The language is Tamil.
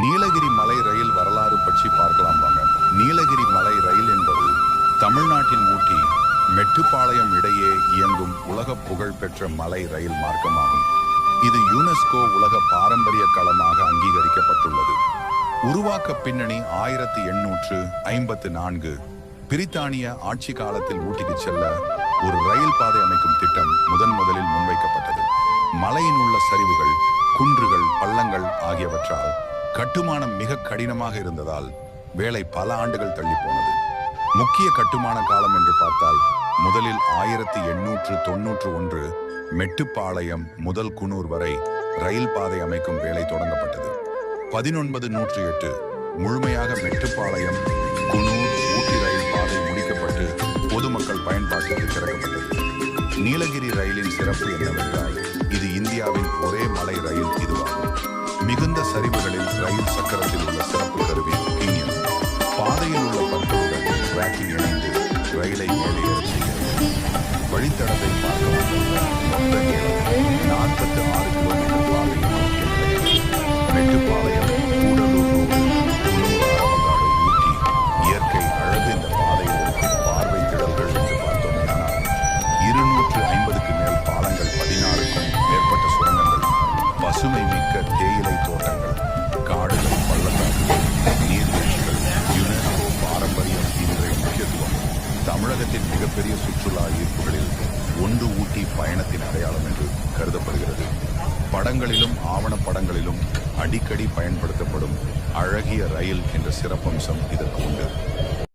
நீலகிரி மலை ரயில் வரலாறு பற்றி பார்க்கலாம் வாங்க. நீலகிரி மலை ரயில் என்பது தமிழ்நாட்டின் ஊட்டி மெட்டுப்பாளையம் இடையே இயங்கும் உலக புகழ்பெற்ற மலை ரயில் மார்க்கமாகும். இது யுனெஸ்கோ உலக பாரம்பரிய களமாக அங்கீகரிக்கப்பட்டுள்ளது. உருவாக்க பின்னணி ஆயிரத்தி எண்ணூற்று ஐம்பத்து நான்கு. பிரித்தானிய ஆட்சி காலத்தில் ஊட்டிக்கு செல்ல ஒரு ரயில் பாதை அமைக்கும் திட்டம் முதன் முதலில் முன்வைக்கப்பட்டது. மலையின் உள்ள சரிவுகள் குன்றுகள் பள்ளங்கள் ஆகியவற்றால் கட்டுமானம் மிக கடினமாக இருந்ததால் வேலை பல ஆண்டுகள் தள்ளி போனது. முக்கிய கட்டுமான காலம் என்று பார்த்தால் முதலில் ஆயிரத்தி எண்ணூற்று தொன்னூற்று ஒன்று மெட்டுப்பாளையம் முதல் குனூர் வரை ரயில் பாதை அமைக்கும் வேலை தொடங்கப்பட்டது. பதினொன்பது நூற்றி எட்டு முழுமையாக மெட்டுப்பாளையம் குனூர் ஊட்டி ரயில் பாதை முடிக்கப்பட்டு பொதுமக்கள் பயன்பாட்டிற்கு திறக்கப்பட்டது. நீலகிரி ரயிலின் சிறப்பு என்னவென்றால் இது இந்தியாவின் ஒரே மலை ரயில் இதுவாகும். ரயில் சக்கரத்தில் உள்ள சிறப்பு கருவி பீனியன் பாதையில் உள்ள பற்களுடன் டிராக்கிங் இணைந்து ரயிலை மேலே வழித்தடத்தை பார்க்க நாற்பத்தி ஆறு தமிழகத்தின் மிகப்பெரிய சுற்றுலா ஈர்ப்புகளில் ஒன்று ஊட்டி பயணத்தின் அடையாளம் என்று கருதப்படுகிறது. படங்களிலும் ஆவணப்படங்களிலும் அடிக்கடி பயன்படுத்தப்படும் அழகிய ரயில் என்ற சிறப்பம்சம் இதற்கு உண்டு.